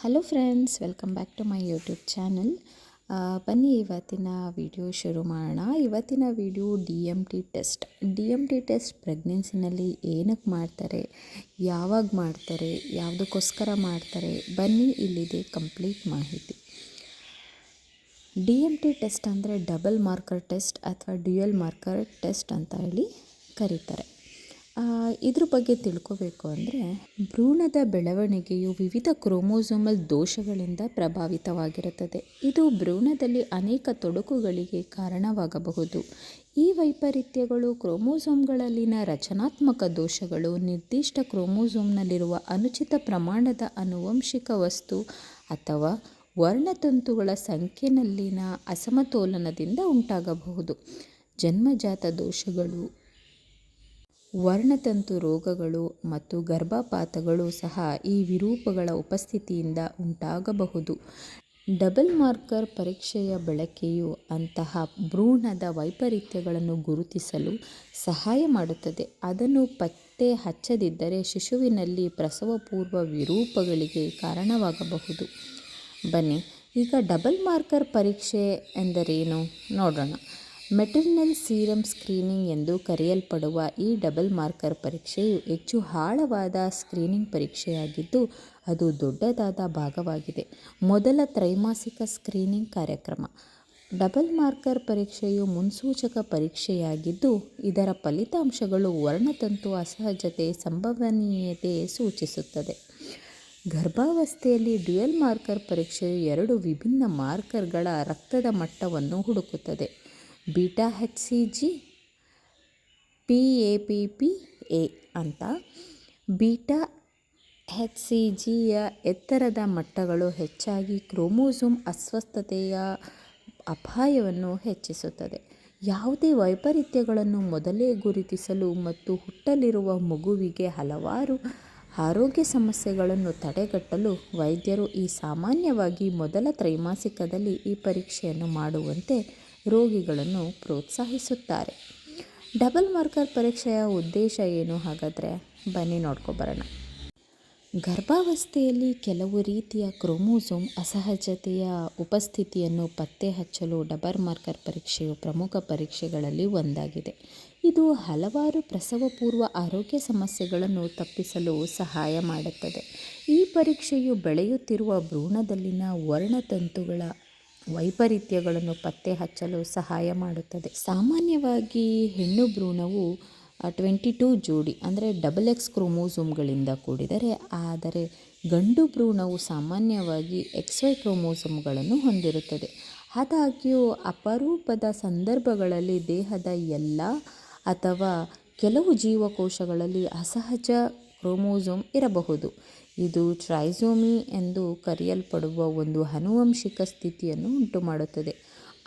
Hello friends welcome back to my YouTube channel ಬನ್ನಿ, ಇವತ್ತಿನ video ಶುರು ಮಾಡೋಣ. ಇವತ್ತಿನ video D M T test D M T test ಪ್ರೆಗ್ನೆನ್ಸಿನಲ್ಲಿ ಏನಕ್ಕೆ ಮಾಡ್ತಾರೆ, ಯಾವಾಗ ಮಾಡ್ತಾರೆ, ಯಾವುದಕ್ಕೋಸ್ಕರ ಮಾಡ್ತಾರೆ, ಬನ್ನಿ, ಇಲ್ಲಿದೆ ಕಂಪ್ಲೀಟ್ ಮಾಹಿತಿ. ಡಿ ಎಂ ಟಿ ಟೆಸ್ಟ್ ಅಂದರೆ ಡಬಲ್ ಮಾರ್ಕರ್ ಟೆಸ್ಟ್ ಅಥವಾ ಡ್ಯುಯಲ್ ಮಾರ್ಕರ್ ಟೆಸ್ಟ್ ಅಂತ ಹೇಳಿ ಕರೀತಾರೆ. ಇದ್ರ ಬಗ್ಗೆ ತಿಳ್ಕೋಬೇಕು ಅಂದರೆ ಭ್ರೂಣದ ಬೆಳವಣಿಗೆಯು ವಿವಿಧ ಕ್ರೋಮೋಸೋಮಲ್ ದೋಷಗಳಿಂದ ಪ್ರಭಾವಿತವಾಗಿರುತ್ತದೆ. ಇದು ಭ್ರೂಣದಲ್ಲಿ ಅನೇಕ ತೊಡಕುಗಳಿಗೆ ಕಾರಣವಾಗಬಹುದು. ಈ ವೈಪರೀತ್ಯಗಳು ಕ್ರೋಮೋಸೋಮ್ಗಳಲ್ಲಿನ ರಚನಾತ್ಮಕ ದೋಷಗಳು, ನಿರ್ದಿಷ್ಟ ಕ್ರೋಮೋಸೋಮ್ನಲ್ಲಿರುವ ಅನುಚಿತ ಪ್ರಮಾಣದ ಆನುವಂಶಿಕ ವಸ್ತು ಅಥವಾ ವರ್ಣತಂತುಗಳ ಸಂಖ್ಯೆನಲ್ಲಿನ ಅಸಮತೋಲನದಿಂದ ಉಂಟಾಗಬಹುದು. ಜನ್ಮಜಾತ ದೋಷಗಳು ವರ್ಣತಂತು ರೋಗಗಳು ಮತ್ತು ಗರ್ಭಪಾತಗಳು ಸಹ ಈ ವಿರೂಪಗಳ ಉಪಸ್ಥಿತಿಯಿಂದ ಉಂಟಾಗಬಹುದು. ಡಬಲ್ ಮಾರ್ಕರ್ ಪರೀಕ್ಷೆಯ ಬಳಕೆಯು ಅಂತಹ ಭ್ರೂಣದ ವೈಪರೀತ್ಯಗಳನ್ನು ಗುರುತಿಸಲು ಸಹಾಯ ಮಾಡುತ್ತದೆ. ಅದನ್ನು ಪತ್ತೆ ಹಚ್ಚದಿದ್ದರೆ ಶಿಶುವಿನಲ್ಲಿ ಪ್ರಸವಪೂರ್ವ ವಿರೂಪಗಳಿಗೆ ಕಾರಣವಾಗಬಹುದು. ಬನ್ನಿ, ಈಗ ಡಬಲ್ ಮಾರ್ಕರ್ ಪರೀಕ್ಷೆ ಎಂದರೇನು? ನೋಡೋಣ. ಮೆಟರ್ನಲ್ ಸೀರಮ್ ಸ್ಕ್ರೀನಿಂಗ್ ಎಂದು ಕರೆಯಲ್ಪಡುವ ಈ ಡಬಲ್ ಮಾರ್ಕರ್ ಪರೀಕ್ಷೆಯು ಹೆಚ್ಚು ಆಳವಾದ ಸ್ಕ್ರೀನಿಂಗ್ ಪರೀಕ್ಷೆಯಾಗಿದ್ದು, ಅದು ದೊಡ್ಡದಾದ ಭಾಗವಾಗಿದೆ. ಮೊದಲ ತ್ರೈಮಾಸಿಕ ಸ್ಕ್ರೀನಿಂಗ್ ಕಾರ್ಯಕ್ರಮ. ಡಬಲ್ ಮಾರ್ಕರ್ ಪರೀಕ್ಷೆಯು ಮುನ್ಸೂಚಕ ಪರೀಕ್ಷೆಯಾಗಿದ್ದು, ಇದರ ಫಲಿತಾಂಶಗಳು ವರ್ಣತಂತು ಅಸಹಜತೆ, ಸಂಭವನೀಯತೆ ಸೂಚಿಸುತ್ತದೆ. ಗರ್ಭಾವಸ್ಥೆಯಲ್ಲಿ ಡ್ಯುಯಲ್ ಮಾರ್ಕರ್ ಪರೀಕ್ಷೆಯು ಎರಡು ವಿಭಿನ್ನ ಮಾರ್ಕರ್ಗಳ ರಕ್ತದ ಮಟ್ಟವನ್ನು ಹುಡುಕುತ್ತದೆ. Beta H C G, P A P P A ಅಂತ. ಬೀಟಾ ಹೆಚ್ ಸಿ ಜಿಯ ಎತ್ತರದ ಮಟ್ಟಗಳು ಹೆಚ್ಚಾಗಿ ಕ್ರೋಮೋಸೋಮ್ ಅಸ್ವಸ್ಥತೆಯ ಅಪಾಯವನ್ನು ಹೆಚ್ಚಿಸುತ್ತದೆ. ಯಾವುದೇ ವೈಪರೀತ್ಯಗಳನ್ನು ಮೊದಲೇ ಗುರುತಿಸಲು ಮತ್ತು ಹುಟ್ಟಲಿರುವ ಮಗುವಿಗೆ ಹಲವಾರು ಆರೋಗ್ಯ ಸಮಸ್ಯೆಗಳನ್ನು ತಡೆಗಟ್ಟಲು ವೈದ್ಯರು ಈ ಸಾಮಾನ್ಯವಾಗಿ ಮೊದಲ ತ್ರೈಮಾಸಿಕದಲ್ಲಿ ಈ ಪರೀಕ್ಷೆಯನ್ನು ಮಾಡುವಂತೆ ರೋಗಿಗಳನ್ನು ಪ್ರೋತ್ಸಾಹಿಸುತ್ತಾರೆ. ಡಬಲ್ ಮಾರ್ಕರ್ ಪರೀಕ್ಷೆಯ ಉದ್ದೇಶ ಏನು ಹಾಗಾದರೆ? ಬನ್ನಿ ನೋಡ್ಕೊಬರೋಣ ಗರ್ಭಾವಸ್ಥೆಯಲ್ಲಿ ಕೆಲವು ರೀತಿಯ ಕ್ರೋಮೋಸೋಮ್ ಅಸಹಜತೆಯ ಉಪಸ್ಥಿತಿಯನ್ನು ಪತ್ತೆ ಹಚ್ಚಲು ಡಬಲ್ ಮಾರ್ಕರ್ ಪರೀಕ್ಷೆಯು ಪ್ರಮುಖ ಪರೀಕ್ಷೆಗಳಲ್ಲಿ ಒಂದಾಗಿದೆ. ಇದು ಹಲವಾರು ಪ್ರಸವಪೂರ್ವ ಆರೋಗ್ಯ ಸಮಸ್ಯೆಗಳನ್ನು ತಪ್ಪಿಸಲು ಸಹಾಯ ಮಾಡುತ್ತದೆ. ಈ ಪರೀಕ್ಷೆಯು ಬೆಳೆಯುತ್ತಿರುವ ಭ್ರೂಣದಲ್ಲಿನ ವರ್ಣತಂತುಗಳ ವೈಪರೀತ್ಯಗಳನ್ನು ಪತ್ತೆ ಹಚ್ಚಲು ಸಹಾಯ ಮಾಡುತ್ತದೆ. ಸಾಮಾನ್ಯವಾಗಿ ಹೆಣ್ಣು ಭ್ರೂಣವು ಟ್ವೆಂಟಿ ಟೂ ಜೋಡಿ, ಅಂದರೆ ಡಬಲ್ ಎಕ್ಸ್ ಕ್ರೋಮೋಸೋಮ್ಗಳಿಂದ ಕೂಡಿದರೆ, ಆದರೆ ಗಂಡು ಭ್ರೂಣವು ಸಾಮಾನ್ಯವಾಗಿ ಎಕ್ಸ್ ವೈ ಕ್ರೋಮೋಸೋಮ್ಗಳನ್ನು ಹೊಂದಿರುತ್ತದೆ. ಆದಾಗ್ಯೂ, ಅಪರೂಪದ ಸಂದರ್ಭಗಳಲ್ಲಿ ದೇಹದ ಎಲ್ಲ ಅಥವಾ ಕೆಲವು ಜೀವಕೋಶಗಳಲ್ಲಿ ಅಸಹಜ ಕ್ರೋಮೋಸೋಮ್ ಇರಬಹುದು. ಇದು ಟ್ರೈಸೋಮಿ ಎಂದು ಕರೆಯಲ್ಪಡುವ ಒಂದು ಆನುವಂಶಿಕ ಸ್ಥಿತಿಯನ್ನು ಉಂಟುಮಾಡುತ್ತದೆ.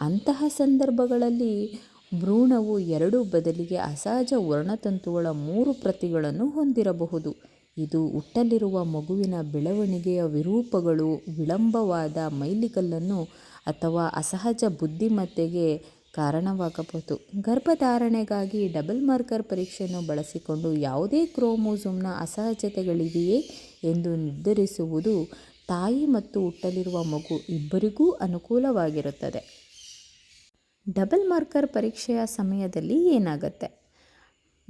ಅಂತಹ ಸಂದರ್ಭಗಳಲ್ಲಿ ಭ್ರೂಣವು ಎರಡು ಬದಲಿಗೆ ಅಸಹಜ ವರ್ಣತಂತುಗಳ ಮೂರು ಪ್ರತಿಗಳನ್ನು ಹೊಂದಿರಬಹುದು. ಇದು ಹುಟ್ಟಲಿರುವ ಮಗುವಿನ ಬೆಳವಣಿಗೆಯ ವಿರೂಪಗಳು, ವಿಳಂಬವಾದ ಮೈಲಿಗಲ್ಲನ್ನು ಅಥವಾ ಅಸಹಜ ಬುದ್ಧಿಮತ್ತೆಗೆ ಕಾರಣವಾಗಬಹುದು. ಗರ್ಭಧಾರಣೆಗಾಗಿ ಡಬಲ್ ಮಾರ್ಕರ್ ಪರೀಕ್ಷೆಯನ್ನು ಬಳಸಿಕೊಂಡು ಯಾವುದೇ ಕ್ರೋಮೋಸೋಮ್ನ ಅಸಹಜತೆಗಳಿವೆಯೇ? ಎಂದು ನಿರ್ಧರಿಸುವುದು ತಾಯಿ ಮತ್ತು ಹುಟ್ಟಲಿರುವ ಮಗು ಇಬ್ಬರಿಗೂ ಅನುಕೂಲವಾಗಿರುತ್ತದೆ. ಡಬಲ್ ಮಾರ್ಕರ್ ಪರೀಕ್ಷೆಯ ಸಮಯದಲ್ಲಿ ಏನಾಗುತ್ತೆ?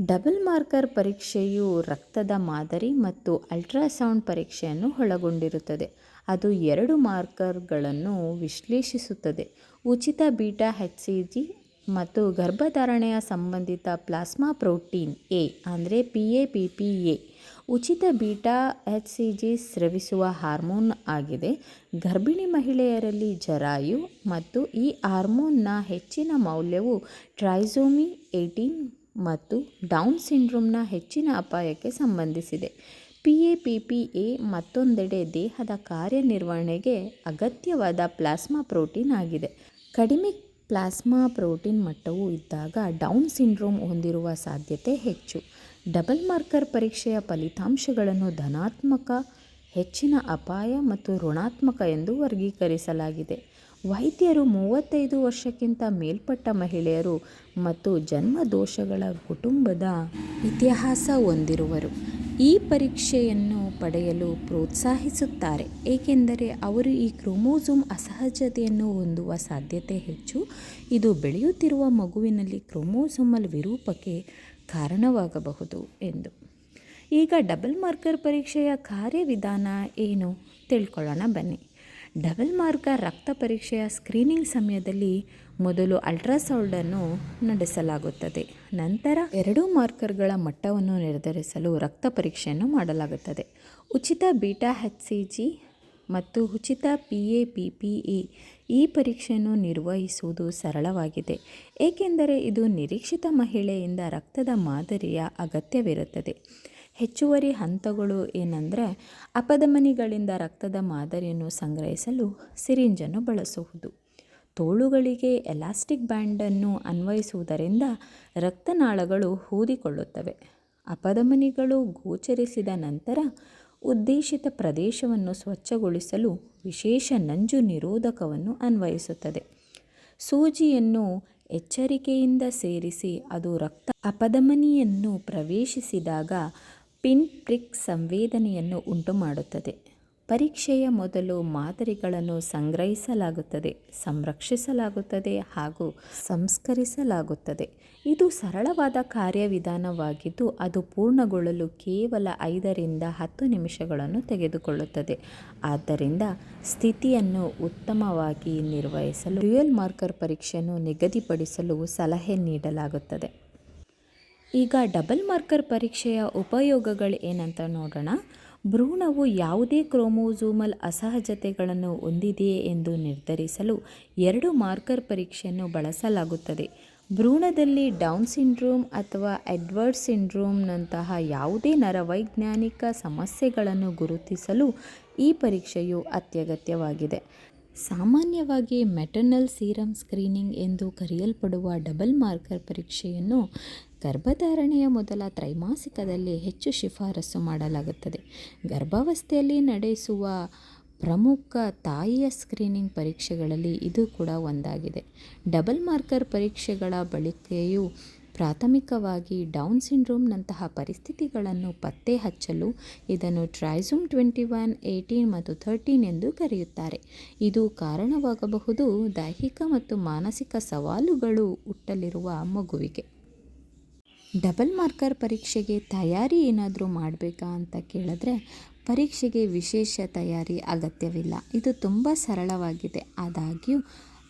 ಡಬಲ್ ಮಾರ್ಕರ್ ಪರೀಕ್ಷೆಯು ರಕ್ತದ ಮಾದರಿ ಮತ್ತು ಅಲ್ಟ್ರಾಸೌಂಡ್ ಪರೀಕ್ಷೆಯನ್ನು ಒಳಗೊಂಡಿರುತ್ತದೆ. ಅದು ಎರಡು ಮಾರ್ಕರ್ಗಳನ್ನು ವಿಶ್ಲೇಷಿಸುತ್ತದೆ. ಉಚಿತ ಬೀಟಾ ಹೆಚ್ ಸಿ ಜಿ ಮತ್ತು ಗರ್ಭಧಾರಣೆಯ ಸಂಬಂಧಿತ ಪ್ಲಾಸ್ಮಾ ಪ್ರೋಟೀನ್ ಎ, ಅಂದರೆ P A P P A, ಉಚಿತ ಬೀಟಾ ಎಚ್ ಸಿ ಜಿ ಸ್ರವಿಸುವ ಹಾರ್ಮೋನ್ ಆಗಿದೆ. ಗರ್ಭಿಣಿ ಮಹಿಳೆಯರಲ್ಲಿ ಜರಾಯು ಮತ್ತು ಈ ಹಾರ್ಮೋನ್ನ ಹೆಚ್ಚಿನ ಮೌಲ್ಯವು ಟ್ರೈಸೋಮಿ ಏಯ್ಟೀನ್ ಮತ್ತು ಡೌನ್ ಸಿಂಡ್ರೋಮ್ನ ಹೆಚ್ಚಿನ ಅಪಾಯಕ್ಕೆ ಸಂಬಂಧಿಸಿದೆ. P A P P A ಮತ್ತೊಂದೆಡೆ ದೇಹದ ಕಾರ್ಯನಿರ್ವಹಣೆಗೆ ಅಗತ್ಯವಾದ ಪ್ಲಾಸ್ಮಾ ಪ್ರೋಟೀನ್ ಆಗಿದೆ. ಕಡಿಮೆ ಪ್ಲಾಸ್ಮಾ ಪ್ರೋಟೀನ್ ಮಟ್ಟವು ಇದ್ದಾಗ ಡೌನ್ ಸಿಂಡ್ರೋಮ್ ಹೊಂದಿರುವ ಸಾಧ್ಯತೆ ಹೆಚ್ಚು. ಡಬಲ್ ಮಾರ್ಕರ್ ಪರೀಕ್ಷೆಯ ಫಲಿತಾಂಶಗಳನ್ನು ಧನಾತ್ಮಕ, ಹೆಚ್ಚಿನ ಅಪಾಯ ಮತ್ತು ಋಣಾತ್ಮಕ ಎಂದು ವರ್ಗೀಕರಿಸಲಾಗಿದೆ. ವೈದ್ಯರು ಮೂವತ್ತೈದು ವರ್ಷಕ್ಕಿಂತ ಮೇಲ್ಪಟ್ಟ ಮಹಿಳೆಯರು ಮತ್ತು ಜನ್ಮ ದೋಷಗಳ ಕುಟುಂಬದ ಇತಿಹಾಸ ಹೊಂದಿರುವರು. ಈ ಪರೀಕ್ಷೆಯನ್ನು ಪಡೆಯಲು ಪ್ರೋತ್ಸಾಹಿಸುತ್ತಾರೆ. ಏಕೆಂದರೆ ಅವರು ಈ ಕ್ರೋಮೋಸೋಮ್ ಅಸಹಜತೆಯನ್ನು ಹೊಂದುವ ಸಾಧ್ಯತೆ ಹೆಚ್ಚು. ಇದು ಬೆಳೆಯುತ್ತಿರುವ ಮಗುವಿನಲ್ಲಿ ಕ್ರೋಮೋಸೋಮಲ್ ವಿರೂಪಕ್ಕೆ ಕಾರಣವಾಗಬಹುದು ಎಂದು. ಈಗ ಡಬಲ್ ಮಾರ್ಕರ್ ಪರೀಕ್ಷೆಯ ಕಾರ್ಯವಿಧಾನ ಏನು? ತಿಳ್ಕೊಳ್ಳೋಣ ಬನ್ನಿ. ಡಬಲ್ ಮಾರ್ಕರ್ ರಕ್ತ ಪರೀಕ್ಷೆಯ ಸ್ಕ್ರೀನಿಂಗ್ ಸಮಯದಲ್ಲಿ ಮೊದಲು ಅಲ್ಟ್ರಾಸೌಂಡನ್ನು ನಡೆಸಲಾಗುತ್ತದೆ. ನಂತರ ಎರಡೂ ಮಾರ್ಕರ್ಗಳ ಮಟ್ಟವನ್ನು ನಿರ್ಧರಿಸಲು ರಕ್ತ ಪರೀಕ್ಷೆಯನ್ನು ಮಾಡಲಾಗುತ್ತದೆ. ಉಚಿತ ಬೀಟಾ ಹೆಚ್ ಸಿ ಜಿ ಮತ್ತು ಉಚಿತ P A P P E ಈ ಪರೀಕ್ಷೆಯನ್ನು ನಿರ್ವಹಿಸುವುದು ಸರಳವಾಗಿದೆ. ಏಕೆಂದರೆ ಇದು ನಿರೀಕ್ಷಿತ ಮಹಿಳೆಯಿಂದ ರಕ್ತದ ಮಾದರಿಯ ಅಗತ್ಯವಿರುತ್ತದೆ. ಹೆಚ್ಚುವರಿ ಹಂತಗಳು ಏನಂದರೆ ಅಪಧಮನಿಗಳಿಂದ ರಕ್ತದ ಮಾದರಿಯನ್ನು ಸಂಗ್ರಹಿಸಲು ಸಿರಿಂಜನ್ನು ಬಳಸುವುದು. ತೋಳುಗಳಿಗೆ ಎಲಾಸ್ಟಿಕ್ ಬ್ಯಾಂಡನ್ನು ಅನ್ವಯಿಸುವುದರಿಂದ ರಕ್ತನಾಳಗಳು ಹೂದಿಕೊಳ್ಳುತ್ತವೆ. ಅಪಧಮನಿಗಳು ಗೋಚರಿಸಿದ ನಂತರ ಉದ್ದೇಶಿತ ಪ್ರದೇಶವನ್ನು ಸ್ವಚ್ಛಗೊಳಿಸಲು ವಿಶೇಷ ನಂಜು ನಿರೋಧಕವನ್ನು ಅನ್ವಯಿಸುತ್ತದೆ. ಸೂಜಿಯನ್ನು ಎಚ್ಚರಿಕೆಯಿಂದ ಸೇರಿಸಿ ಅದು ರಕ್ತ ಅಪಧಮನಿಯನ್ನು ಪ್ರವೇಶಿಸಿದಾಗ ಪಿನ್ ಪ್ರಿಕ್ ಸಂವೇದನೆಯನ್ನು ಉಂಟುಮಾಡುತ್ತದೆ. ಪರೀಕ್ಷೆಯ ಮೊದಲು ಮಾದರಿಗಳನ್ನು ಸಂಗ್ರಹಿಸಲಾಗುತ್ತದೆ, ಸಂರಕ್ಷಿಸಲಾಗುತ್ತದೆ ಹಾಗೂ ಸಂಸ್ಕರಿಸಲಾಗುತ್ತದೆ. ಇದು ಸರಳವಾದ ಕಾರ್ಯವಿಧಾನವಾಗಿದ್ದು, ಅದು ಪೂರ್ಣಗೊಳ್ಳಲು ಕೇವಲ ಐದರಿಂದ ಹತ್ತು ನಿಮಿಷಗಳನ್ನು ತೆಗೆದುಕೊಳ್ಳುತ್ತದೆ. ಆದ್ದರಿಂದ ಸ್ಥಿತಿಯನ್ನು ಉತ್ತಮವಾಗಿ ನಿರ್ವಹಿಸಲು ಡ್ಯುಯಲ್ ಮಾರ್ಕರ್ ಪರೀಕ್ಷೆಯನ್ನು ನಿಗದಿಪಡಿಸಲು ಸಲಹೆ ನೀಡಲಾಗುತ್ತದೆ. ಈಗ ಡಬಲ್ ಮಾರ್ಕರ್ ಪರೀಕ್ಷೆಯ ಉಪಯೋಗಗಳು ಏನಂತ ನೋಡೋಣ. ಭ್ರೂಣವು ಯಾವುದೇ ಕ್ರೋಮೋಸೋಮಲ್ ಅಸಹಜತೆಗಳನ್ನು ಹೊಂದಿದೆಯೇ ಎಂದು ನಿರ್ಧರಿಸಲು ಎರಡು ಮಾರ್ಕರ್ ಪರೀಕ್ಷೆಯನ್ನು ಬಳಸಲಾಗುತ್ತದೆ. ಭ್ರೂಣದಲ್ಲಿ ಡೌನ್ ಸಿಂಡ್ರೋಮ್ ಅಥವಾ ಎಡ್ವರ್ಡ್ ಸಿಂಡ್ರೋಮ್ನಂತಹ ಯಾವುದೇ ನರವೈಜ್ಞಾನಿಕ ಸಮಸ್ಯೆಗಳನ್ನು ಗುರುತಿಸಲು ಈ ಪರೀಕ್ಷೆಯು ಅತ್ಯಗತ್ಯವಾಗಿದೆ. ಸಾಮಾನ್ಯವಾಗಿ ಮೆಟರ್ನಲ್ ಸೀರಮ್ ಸ್ಕ್ರೀನಿಂಗ್ ಎಂದು ಕರೆಯಲ್ಪಡುವ ಡಬಲ್ ಮಾರ್ಕರ್ ಪರೀಕ್ಷೆಯನ್ನು ಗರ್ಭಧಾರಣೆಯ ಮೊದಲ ತ್ರೈಮಾಸಿಕದಲ್ಲಿ ಹೆಚ್ಚು ಶಿಫಾರಸು ಮಾಡಲಾಗುತ್ತದೆ. ಗರ್ಭಾವಸ್ಥೆಯಲ್ಲಿ ನಡೆಸುವ ಪ್ರಮುಖ ತಾಯಿಯ ಸ್ಕ್ರೀನಿಂಗ್ ಪರೀಕ್ಷೆಗಳಲ್ಲಿ ಇದು ಕೂಡ ಒಂದಾಗಿದೆ. ಡಬಲ್ ಮಾರ್ಕರ್ ಪರೀಕ್ಷೆಗಳ ಬಳಕೆಯು ಪ್ರಾಥಮಿಕವಾಗಿ ಡೌನ್ ಸಿಂಡ್ರೋಮ್ನಂತಹ ಪರಿಸ್ಥಿತಿಗಳನ್ನು ಪತ್ತೆ ಹಚ್ಚಲು ಇದನ್ನು ಟ್ರೈಸೂಮ್ ಟ್ವೆಂಟಿ ಒನ್, ಏಯ್ಟೀನ್ ಮತ್ತು ಥರ್ಟೀನ್ ಎಂದು ಕರೆಯುತ್ತಾರೆ. ಇದು ಕಾರಣವಾಗಬಹುದು ದೈಹಿಕ ಮತ್ತು ಮಾನಸಿಕ ಸವಾಲುಗಳು ಹುಟ್ಟಲಿರುವ ಮಗುವಿಗೆ. ಡಬಲ್ ಮಾರ್ಕರ್ ಪರೀಕ್ಷೆಗೆ ತಯಾರಿ ಏನಾದರೂ ಮಾಡಬೇಕಾ ಅಂತ ಕೇಳಿದ್ರೆ ಪರೀಕ್ಷೆಗೆ ವಿಶೇಷ ತಯಾರಿ ಅಗತ್ಯವಿಲ್ಲ. ಇದು ತುಂಬ ಸರಳವಾಗಿದೆ. ಆದಾಗ್ಯೂ,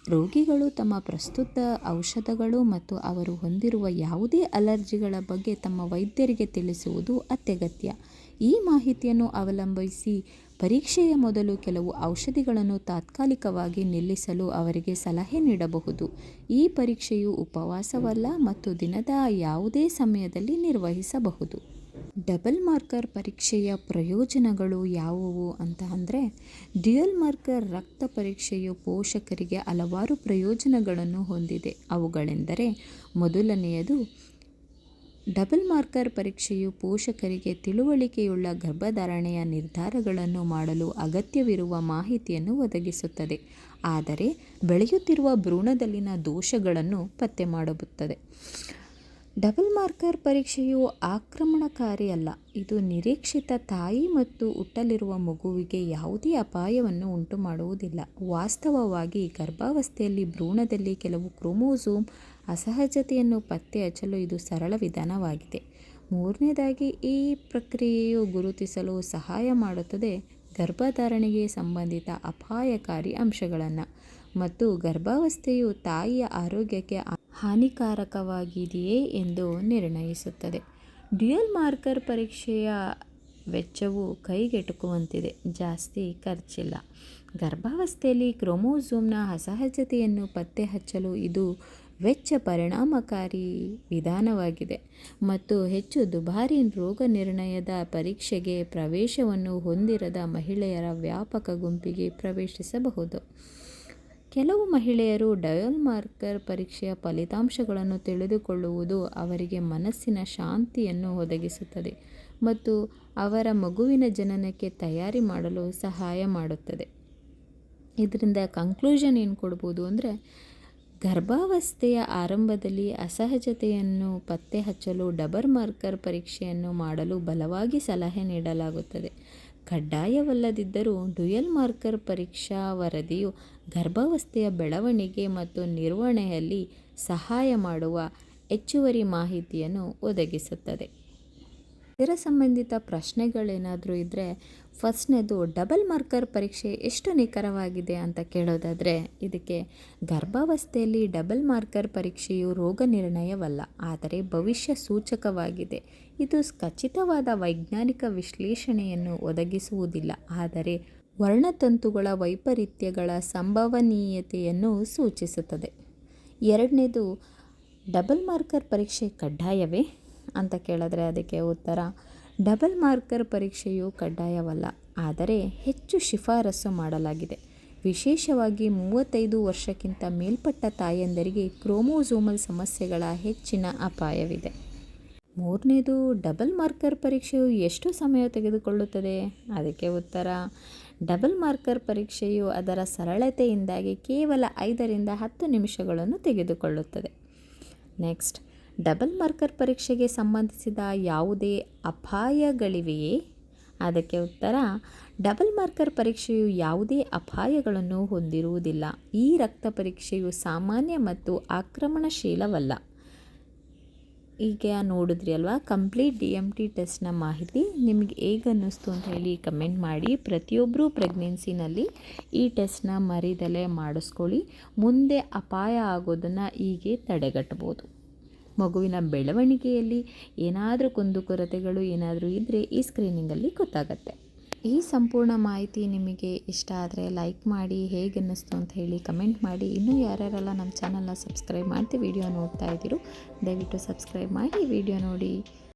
ರೋಗಿಗಳು ತಮ್ಮ ಪ್ರಸ್ತುತ ಔಷಧಗಳು ಮತ್ತು ಅವರು ಹೊಂದಿರುವ ಯಾವುದೇ ಅಲರ್ಜಿಗಳ ಬಗ್ಗೆ ತಮ್ಮ ವೈದ್ಯರಿಗೆ ತಿಳಿಸುವುದು ಅತ್ಯಗತ್ಯ. ಈ ಮಾಹಿತಿಯನ್ನು ಅವಲಂಬಿಸಿ ಪರೀಕ್ಷೆಯ ಮೊದಲು ಕೆಲವು ಔಷಧಿಗಳನ್ನು ತಾತ್ಕಾಲಿಕವಾಗಿ ನಿಲ್ಲಿಸಲು ಅವರಿಗೆ ಸಲಹೆ ನೀಡಬಹುದು. ಈ ಪರೀಕ್ಷೆಯು ಉಪವಾಸವಲ್ಲ ಮತ್ತು ದಿನದ ಯಾವುದೇ ಸಮಯದಲ್ಲಿ ನಿರ್ವಹಿಸಬಹುದು. ಡಬಲ್ ಮಾರ್ಕರ್ ಪರೀಕ್ಷೆಯ ಪ್ರಯೋಜನಗಳು ಯಾವುವು ಅಂತ ಅಂದರೆ, ಡ್ಯುಯಲ್ ಮಾರ್ಕರ್ ರಕ್ತ ಪರೀಕ್ಷೆಯು ಪೋಷಕರಿಗೆ ಹಲವಾರು ಪ್ರಯೋಜನಗಳನ್ನು ಹೊಂದಿದೆ. ಅವುಗಳೆಂದರೆ, ಮೊದಲನೆಯದು ಡಬಲ್ ಮಾರ್ಕರ್ ಪರೀಕ್ಷೆಯು ಪೋಷಕರಿಗೆ ತಿಳುವಳಿಕೆಯುಳ್ಳ ಗರ್ಭಧಾರಣೆಯ ನಿರ್ಧಾರಗಳನ್ನು ಮಾಡಲು ಅಗತ್ಯವಿರುವ ಮಾಹಿತಿಯನ್ನು ಒದಗಿಸುತ್ತದೆ. ಆದರೆ, ಬೆಳೆಯುತ್ತಿರುವ ಭ್ರೂಣದಲ್ಲಿನ ದೋಷಗಳನ್ನು ಪತ್ತೆ ಮಾಡಬುತ್ತದೆ. ಡಬಲ್ ಮಾರ್ಕರ್ ಪರೀಕ್ಷೆಯು ಆಕ್ರಮಣಕಾರಿ ಅಲ್ಲ ಇದು ನಿರೀಕ್ಷಿತ ತಾಯಿ ಮತ್ತು ಹುಟ್ಟಲಿರುವ ಮಗುವಿಗೆ ಯಾವುದೇ ಅಪಾಯವನ್ನು ಉಂಟು ಮಾಡುವುದಿಲ್ಲ ವಾಸ್ತವವಾಗಿ ಗರ್ಭಾವಸ್ಥೆಯಲ್ಲಿ ಭ್ರೂಣದಲ್ಲಿ ಕೆಲವು ಕ್ರೋಮೋಸೋಮ್ ಅಸಹಜತೆಯನ್ನು ಪತ್ತೆ ಹಚ್ಚಲು ಇದು ಸರಳ ವಿಧಾನವಾಗಿದೆ. ಮೂರನೇದಾಗಿ, ಈ ಪ್ರಕ್ರಿಯೆಯು ಗುರುತಿಸಲು ಸಹಾಯ ಮಾಡುತ್ತದೆ ಗರ್ಭಧಾರಣೆಗೆ ಸಂಬಂಧಿತ ಅಪಾಯಕಾರಿ ಅಂಶಗಳನ್ನು. ಮತ್ತು ಗರ್ಭಾವಸ್ಥೆಯು ತಾಯಿಯ ಆರೋಗ್ಯಕ್ಕೆ ಹಾನಿಕಾರಕವಾಗಿದೆಯೇ ಎಂದು ನಿರ್ಣಯಿಸುತ್ತದೆ. ಡ್ಯುಯಲ್ ಮಾರ್ಕರ್ ಪರೀಕ್ಷೆಯ ವೆಚ್ಚವು ಕೈಗೆಟುಕುವಂತಿದೆ, ಜಾಸ್ತಿ ಖರ್ಚಿಲ್ಲ. ಗರ್ಭಾವಸ್ಥೆಯಲ್ಲಿ ಕ್ರೋಮೋಸೋಮ್ನ ಅಸಹಜತೆಯನ್ನು ಪತ್ತೆ ಹಚ್ಚಲು ಇದು ವೆಚ್ಚ ಪರಿಣಾಮಕಾರಿ ವಿಧಾನವಾಗಿದೆ. ಮತ್ತು ಹೆಚ್ಚು ದುಬಾರಿ ರೋಗ ನಿರ್ಣಯದ ಪರೀಕ್ಷೆಗೆ ಪ್ರವೇಶವನ್ನು ಹೊಂದಿರದ ಮಹಿಳೆಯರ ವ್ಯಾಪಕ ಗುಂಪಿಗೆ ಪ್ರವೇಶಿಸಬಹುದು. ಕೆಲವು ಮಹಿಳೆಯರು ಡಯಲ್ ಮಾರ್ಕರ್ ಪರೀಕ್ಷೆಯ ಫಲಿತಾಂಶಗಳನ್ನು ತಿಳಿದುಕೊಳ್ಳುವುದು ಅವರಿಗೆ ಮನಸ್ಸಿನ ಶಾಂತಿಯನ್ನು ಒದಗಿಸುತ್ತದೆ ಮತ್ತು ಅವರ ಮಗುವಿನ ಜನನಕ್ಕೆ ತಯಾರಿ ಮಾಡಲು ಸಹಾಯ ಮಾಡುತ್ತದೆ. ಇದರಿಂದ ಕಂಕ್ಲೂಷನ್ ಏನು ಕೊಡ್ಬೋದು ಅಂದರೆ ಗರ್ಭಾವಸ್ಥೆಯ ಆರಂಭದಲ್ಲಿ ಅಸಹಜತೆಯನ್ನು ಪತ್ತೆ ಹಚ್ಚಲು ಡಬರ್ ಮಾರ್ಕರ್ ಪರೀಕ್ಷೆಯನ್ನು ಮಾಡಲು ಬಲವಾಗಿ ಸಲಹೆ ನೀಡಲಾಗುತ್ತದೆ. ಕಡ್ಡಾಯವಲ್ಲದಿದ್ದರೂ ಡ್ಯುಯಲ್ ಮಾರ್ಕರ್ ಪರೀಕ್ಷಾ ವರದಿಯು ಗರ್ಭಾವಸ್ಥೆಯ ಬೆಳವಣಿಗೆ ಮತ್ತು ನಿರ್ವಹಣೆಯಲ್ಲಿ ಸಹಾಯ ಮಾಡುವ ಹೆಚ್ಚುವರಿ ಮಾಹಿತಿಯನ್ನು ಒದಗಿಸುತ್ತದೆ. ಇದರ ಸಂಬಂಧಿತ ಪ್ರಶ್ನೆಗಳೇನಾದರೂ ಇದ್ದರೆ ಫಸ್ಟ್ನೇದು ಡಬಲ್ ಮಾರ್ಕರ್ ಪರೀಕ್ಷೆ ಎಷ್ಟು ನಿಖರವಾಗಿದೆ ಅಂತ ಕೇಳೋದಾದರೆ ಇದಕ್ಕೆ ಗರ್ಭಾವಸ್ಥೆಯಲ್ಲಿ ಡಬಲ್ ಮಾರ್ಕರ್ ಪರೀಕ್ಷೆಯು ರೋಗ ನಿರ್ಣಯವಲ್ಲ, ಆದರೆ ಭವಿಷ್ಯ ಸೂಚಕವಾಗಿದೆ. ಇದು ಖಚಿತವಾದ ವೈಜ್ಞಾನಿಕ ವಿಶ್ಲೇಷಣೆಯನ್ನು ಒದಗಿಸುವುದಿಲ್ಲ, ಆದರೆ ವರ್ಣತಂತುಗಳ ವೈಪರೀತ್ಯಗಳ ಸಂಭವನೀಯತೆಯನ್ನು ಸೂಚಿಸುತ್ತದೆ. ಎರಡನೇದು, ಡಬಲ್ ಮಾರ್ಕರ್ ಪರೀಕ್ಷೆ ಕಡ್ಡಾಯವೇ? ಅಂತ ಕೇಳಿದ್ರೆ ಅದಕ್ಕೆ ಉತ್ತರ, ಡಬಲ್ ಮಾರ್ಕರ್ ಪರೀಕ್ಷೆಯು ಕಡ್ಡಾಯವಲ್ಲ, ಆದರೆ ಹೆಚ್ಚು ಶಿಫಾರಸು ಮಾಡಲಾಗಿದೆ. ವಿಶೇಷವಾಗಿ ಮೂವತ್ತೈದು ವರ್ಷಕ್ಕಿಂತ ಮೇಲ್ಪಟ್ಟ ತಾಯಂದರಿಗೆ ಕ್ರೋಮೋಸೋಮಲ್ ಸಮಸ್ಯೆಗಳ ಹೆಚ್ಚಿನ ಅಪಾಯವಿದೆ. ಮೂರನೇದು, ಡಬಲ್ ಮಾರ್ಕರ್ ಪರೀಕ್ಷೆಯು ಎಷ್ಟು ಸಮಯ ತೆಗೆದುಕೊಳ್ಳುತ್ತದೆ? ಅದಕ್ಕೆ ಉತ್ತರ, ಡಬಲ್ ಮಾರ್ಕರ್ ಪರೀಕ್ಷೆಯು ಅದರ ಸರಳತೆಯಿಂದಾಗಿ ಕೇವಲ ಐದರಿಂದ ಹತ್ತು ನಿಮಿಷಗಳನ್ನು ತೆಗೆದುಕೊಳ್ಳುತ್ತದೆ. ನೆಕ್ಸ್ಟ್ ಡಬಲ್ ಮಾರ್ಕರ್ ಪರೀಕ್ಷೆಗೆ ಸಂಬಂಧಿಸಿದ ಯಾವುದೇ ಅಪಾಯಗಳಿವೆಯೇ? ಅದಕ್ಕೆ ಉತ್ತರ, ಡಬಲ್ ಮಾರ್ಕರ್ ಪರೀಕ್ಷೆಯು ಯಾವುದೇ ಅಪಾಯಗಳನ್ನು ಹೊಂದಿರುವುದಿಲ್ಲ. ಈ ರಕ್ತ ಪರೀಕ್ಷೆಯು ಸಾಮಾನ್ಯ ಮತ್ತು ಆಕ್ರಮಣಶೀಲವಲ್ಲ. ಈಗ ನೋಡಿದ್ರಿ ಅಲ್ವಾ? ಕಂಪ್ಲೀಟ್ ಡಿ ಎಂ ಟಿ ಟೆಸ್ಟ್ನ ಮಾಹಿತಿ. ನಿಮಗೆ ಹೇಗೆ ಅನ್ನಿಸ್ತು ಅಂತ ಹೇಳಿ ಕಮೆಂಟ್ ಮಾಡಿ. ಪ್ರತಿಯೊಬ್ಬರೂ ಪ್ರೆಗ್ನೆನ್ಸಿನಲ್ಲಿ ಈ ಟೆಸ್ಟ್ನ ಮರಿದಲೆ ಮಾಡಿಸ್ಕೊಳ್ಳಿ. ಮುಂದೆ ಅಪಾಯ ಆಗೋದನ್ನು ಹೀಗೆ ತಡೆಗಟ್ಬೋದು. ಮಗುವಿನ ಬೆಳವಣಿಗೆಯಲ್ಲಿ ಏನಾದರೂ ಕುಂದುಕೊರತೆಗಳು ಏನಾದರೂ ಇದ್ದರೆ ಈ ಸ್ಕ್ರೀನಿಂಗಲ್ಲಿ ಗೊತ್ತಾಗತ್ತೆ. ಈ ಸಂಪೂರ್ಣ ಮಾಹಿತಿ ನಿಮಗೆ ಇಷ್ಟ ಆದರೆ ಲೈಕ್ ಮಾಡಿ, ಹೇಗೆ ಅನ್ನಿಸ್ತು ಅಂತ ಹೇಳಿ ಕಮೆಂಟ್ ಮಾಡಿ. ಇನ್ನೂ ಯಾರ್ಯಾರೆಲ್ಲ ನಮ್ಮ ಚಾನಲ್ನ ಸಬ್ಸ್ಕ್ರೈಬ್ ಮಾಡ್ತೀವಿ ವಿಡಿಯೋ ನೋಡ್ತಾ ಇದ್ದೀರೋ, ದಯವಿಟ್ಟು ಸಬ್ಸ್ಕ್ರೈಬ್ ಮಾಡಿ, ವಿಡಿಯೋ ನೋಡಿ.